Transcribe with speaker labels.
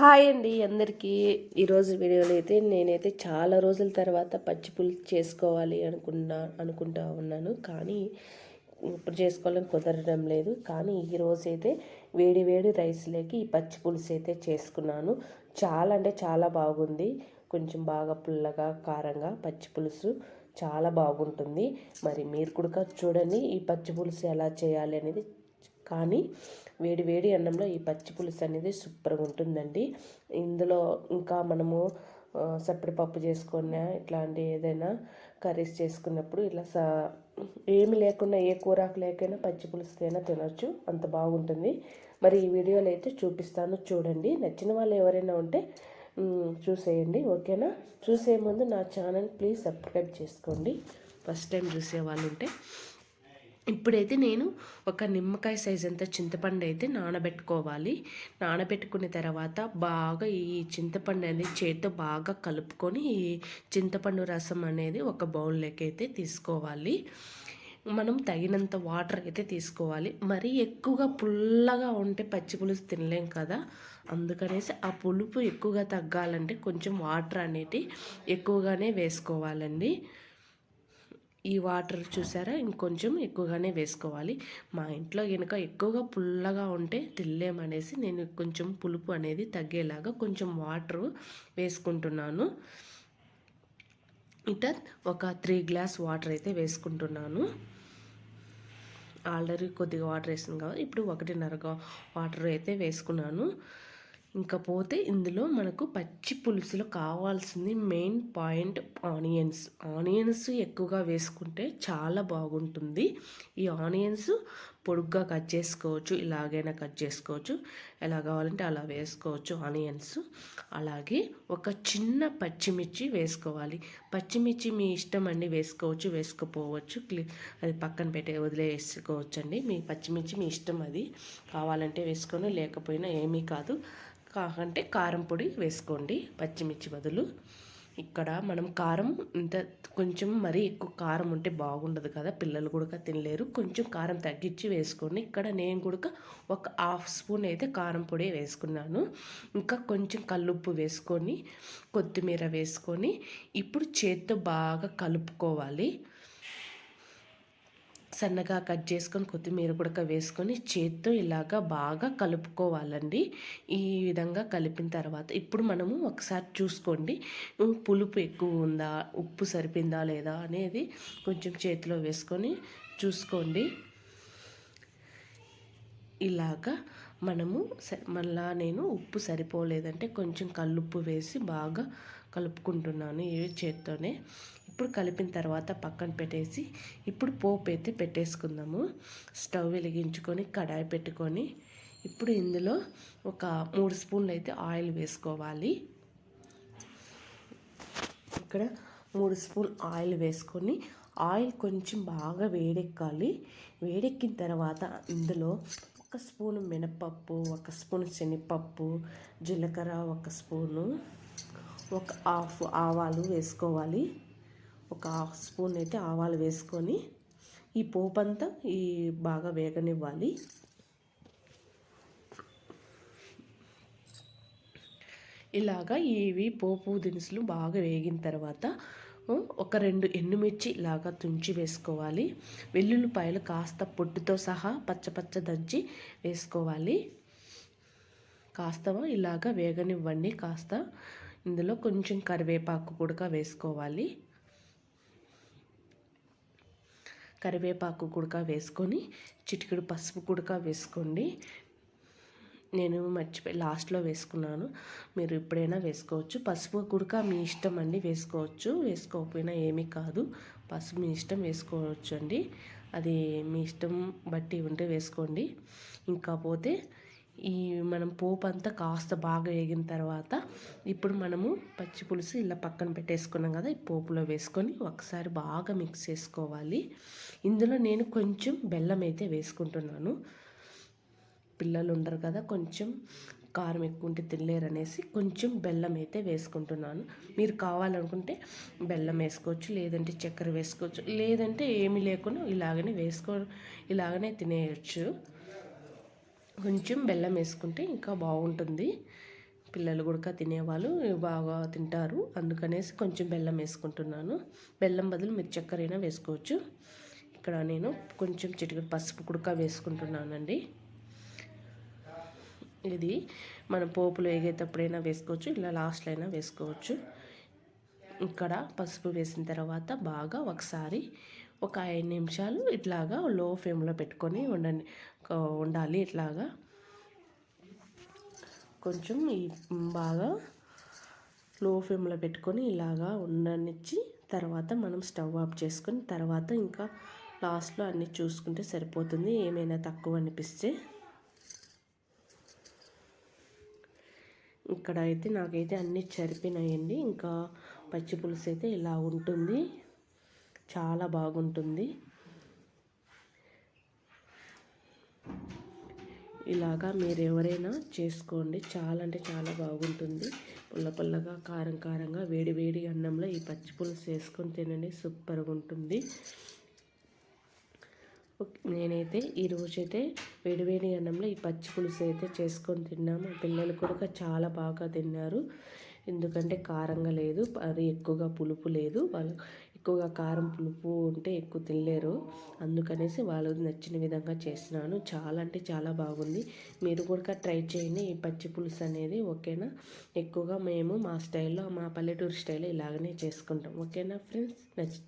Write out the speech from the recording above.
Speaker 1: Hi అండి అందరికీ. ఈరోజు వీడియోలో అయితే నేనైతే చాలా రోజుల తర్వాత పచ్చి పులుసు చేసుకోవాలి అనుకున్నా అనుకుంటా ఉన్నాను. కానీ ఇప్పుడు చేసుకోవాలని కుదరడం లేదు. కానీ ఈరోజు అయితే వేడి వేడి రైస్లోకి ఈ పచ్చి పులుసు అయితే చేసుకున్నాను. చాలా అంటే చాలా బాగుంది. కొంచెం బాగా పుల్లగా కారంగా పచ్చి పులుసు చాలా బాగుంటుంది. మరి మీరు కూడా చూడండి ఈ పచ్చి పులుసు ఎలా చేయాలి అనేది కానీ వేడి వేడి అన్నంలో ఈ పచ్చి పులుసు అనేది సూపర్గా ఉంటుందండి. ఇందులో ఇంకా మనము పప్పు చేసుకున్న ఇట్లాంటి ఏదైనా కర్రీస్ చేసుకున్నప్పుడు ఇలా సా ఏమి లేకుండా ఏ కూరాకు లేకైనా పచ్చి పులుసుకైనా తినొచ్చు. అంత బాగుంటుంది. మరి ఈ వీడియోలో అయితే చూపిస్తాను చూడండి. నచ్చిన వాళ్ళు ఎవరైనా ఉంటే చూసేయండి. ఓకేనా? చూసే ముందు నా ఛానల్ ప్లీజ్ సబ్స్క్రైబ్ చేసుకోండి. ఫస్ట్ టైం చూసే వాళ్ళు ఉంటే ఇప్పుడైతే నేను ఒక నిమ్మకాయ సైజ్ అంత చింతపండు అయితే నానబెట్టుకోవాలి. నానబెట్టుకున్న తర్వాత బాగా ఈ చింతపండు అనేది చేతితో బాగా కలుపుకొని ఈ చింతపండు రసం అనేది ఒక బౌల్లోకి అయితే తీసుకోవాలి. మనం తగినంత వాటర్ అయితే తీసుకోవాలి. మరీ ఎక్కువగా పుల్లగా ఉంటే పచ్చి పులుసు తినలేం కదా. అందుకనేసి ఆ పులుపు ఎక్కువగా తగ్గాలంటే కొంచెం వాటర్ అనేది ఎక్కువగానే వేసుకోవాలండి. ఈ వాటర్ చూసారా? ఇంకొంచెం ఎక్కువగానే వేసుకోవాలి. మా ఇంట్లో కనుక ఎక్కువగా పుల్లగా ఉంటే తినలేమనేసి నేను కొంచెం పులుపు అనేది తగ్గేలాగా కొంచెం వాటర్ వేసుకుంటున్నాను. ఇట ఒక త్రీ గ్లాస్ వాటర్ అయితే వేసుకుంటున్నాను. ఆల్రెడీ కొద్దిగా వాటర్ వేసింది కాబట్టి ఇప్పుడు ఒకటిన్నర వాటర్ అయితే వేసుకున్నాను. ఇంకా పోతే ఇందులో మనకు పచ్చి పులుసులో కావాల్సింది మెయిన్ పాయింట్ ఆనియన్స్. ఆనియన్స్ ఎక్కువగా వేసుకుంటే చాలా బాగుంటుంది. ఈ ఆనియన్స్ పొడుగ్గా కట్ చేసుకోవచ్చు ఇలాగైనా కట్ చేసుకోవచ్చు. ఎలా కావాలంటే అలా వేసుకోవచ్చు ఆనియన్స్. అలాగే ఒక చిన్న పచ్చిమిర్చి వేసుకోవాలి. పచ్చిమిర్చి మీ ఇష్టం అండి వేసుకోవచ్చు వేసుకోపోవచ్చు. అది పక్కన పెట్టే వదిలేసుకోవచ్చు అండి మీ పచ్చిమిర్చి మీ ఇష్టం అది. కావాలంటే వేసుకొని లేకపోయినా ఏమీ కాదు. కాకంటే కారం పొడి వేసుకోండి పచ్చిమిర్చి బదులు. ఇక్కడ మనం కారం ఇంత కొంచెం మరీ ఎక్కువ కారం ఉంటే బాగుండదు కదా పిల్లలు కూడా తినలేరు. కొంచెం కారం తగ్గించి వేసుకోండి. ఇక్కడ నేను కూడా ఒక హాఫ్ స్పూన్ అయితే కారం పొడి వేసుకున్నాను. ఇంకా కొంచెం కల్లుప్పు వేసుకొని కొత్తిమీర వేసుకొని ఇప్పుడు చేత్తో బాగా కలుపుకోవాలి. సన్నగా కట్ చేసుకొని కొత్తిమీర కూడా వేసుకొని చేత్తో ఇలాగా బాగా కలుపుకోవాలండి. ఈ విధంగా కలిపిన తర్వాత ఇప్పుడు మనము ఒకసారి చూసుకోండి. పులుపు ఎక్కువ ఉందా? ఉప్పు సరిపోయిందా లేదా అనేది కొంచెం చేతిలో వేసుకొని చూసుకోండి. ఇలాగా మనము మళ్ళా నేను ఉప్పు సరిపోలేదంటే కొంచెం కల్లుప్పు వేసి బాగా కలుపుకుంటున్నాను ఈ చేత్తోనే. ఇప్పుడు కలిపిన తర్వాత పక్కన పెట్టేసి ఇప్పుడు పోపు అయితే పెట్టేసుకుందాము. స్టవ్ వెలిగించుకొని కడాయి పెట్టుకొని ఇప్పుడు ఇందులో ఒక మూడు స్పూన్లు అయితే ఆయిల్ వేసుకోవాలి. ఇక్కడ మూడు స్పూన్ ఆయిల్ వేసుకొని ఆయిల్ కొంచెం బాగా వేడెక్కాలి. వేడెక్కిన తర్వాత ఇందులో ఒక స్పూన్ మినపప్పు ఒక స్పూన్ శనగపప్పు జీలకర్ర ఒక స్పూను ఒక హాఫ్ ఆవాలు వేసుకోవాలి. ఒక హాఫ్ స్పూన్ అయితే ఆవాలు వేసుకొని ఈ పోపు అంతా ఈ బాగా వేగనివ్వాలి. ఇలాగా ఇవి పోపు దినుసులు బాగా వేగిన తర్వాత ఒక రెండు ఎండుమిర్చి ఇలాగా తుంచి వేసుకోవాలి. వెల్లుల్లిపాయలు కాస్త పొట్టుతో సహా పచ్చపచ్చ దంచి వేసుకోవాలి. కాస్త ఇలాగా వేగనివ్వండి. కాస్త ఇందులో కొంచెం కరివేపాకు కూడా వేసుకోవాలి. కరివేపాకు కుడక వేసుకొని చిటికెడు పసుపు కుడక వేసుకోండి. నేను మర్చిపోయి లాస్ట్లో వేసుకున్నాను. మీరు ఎప్పుడైనా వేసుకోవచ్చు. పసుపు కుడక మీ ఇష్టం అండి వేసుకోవచ్చు. వేసుకోకపోయినా ఏమీ కాదు. పసుపు మీ ఇష్టం వేసుకోవచ్చు అండి అది మీ ఇష్టం బట్టి ఉంటే వేసుకోండి. ఇంకా పోతే ఈ మనం పోపు అంతా కాస్త బాగా వేగిన తర్వాత ఇప్పుడు మనము పచ్చి పులుసు ఇలా పక్కన పెట్టేసుకున్నాం కదా ఈ పోపులో వేసుకొని ఒకసారి బాగా మిక్స్ చేసుకోవాలి. ఇందులో నేను కొంచెం బెల్లం అయితే వేసుకుంటున్నాను. పిల్లలు ఉండరు కదా కొంచెం కారం ఎక్కువ ఉంటే తినలేరు అనేసి కొంచెం బెల్లం అయితే వేసుకుంటున్నాను. మీరు కావాలనుకుంటే బెల్లం వేసుకోవచ్చు లేదంటే చక్కెర వేసుకోవచ్చు లేదంటే ఏమీ లేకుండా ఇలాగనే వేసుకో ఇలాగనే తినేయచ్చు. కొంచెం బెల్లం వేసుకుంటే ఇంకా బాగుంటుంది. పిల్లలు కూడా తినేవాళ్ళు బాగా తింటారు. అందుకనేసి కొంచెం బెల్లం వేసుకుంటున్నాను. బెల్లం బదులు మీరు చక్కెర అయినా వేసుకోవచ్చు. ఇక్కడ నేను కొంచెం చిటికెడు పసుపు కుడక వేసుకుంటున్నానండి. ఇది మనం పోపులు వేగేటప్పుడైనా వేసుకోవచ్చు ఇలా లాస్ట్లో అయినా వేసుకోవచ్చు. ఇక్కడ పసుపు వేసిన తర్వాత బాగా ఒకసారి ఒక ఐదు నిమిషాలు ఇట్లాగా లో ఫ్లేమ్లో పెట్టుకొని ఉండండి. ఉండాలి ఇట్లాగా. కొంచెం ఈ బాగా లో ఫ్లేమ్లో పెట్టుకొని ఇలాగా ఉండనిచ్చి తర్వాత మనం స్టవ్ ఆఫ్ చేసుకొని తర్వాత ఇంకా లాస్ట్లో అన్నీ చూసుకుంటే సరిపోతుంది. ఏమైనా తక్కువ అనిపిస్తే. ఇక్కడ అయితే నాకైతే అన్నీ సరిపోయినాయండి. ఇంకా పచ్చి పులుసు అయితే ఇలా ఉంటుంది. చాలా బాగుంటుంది. ఇలాగా మీరు ఎవరైనా చేసుకోండి. చాలా అంటే చాలా బాగుంటుంది. పుల్ల పుల్లగా కారం కారంగా వేడి వేడి అన్నంలో ఈ పచ్చి పులుసు వేసుకొని తినండి. సూపర్గా ఉంటుంది. నేనైతే ఈరోజైతే వేడివేడి అన్నంలో ఈ పచ్చి పులుసు అయితే చేసుకొని తిన్నాము. పిల్లలు కూడా చాలా బాగా తిన్నారు. ఎందుకంటే కారంగా లేదు అది ఎక్కువగా పులుపు లేదు. వాళ్ళు ఎక్కువగా కారం పులుపు ఉంటే ఎక్కువ తినలేరు. అందుకనేసి వాళ్ళు నచ్చిన విధంగా చేసినాను చాలా అంటే చాలా బాగుంది. మీరు కూడా ట్రై చేయండి. ఈ పచ్చి పులుసు అనేది ఓకేనా? ఎక్కువగా మేము మా స్టైల్లో మా పల్లెటూరు స్టైల్లో ఇలాగనే చేసుకుంటాం. ఓకేనా ఫ్రెండ్స్? నచ్చి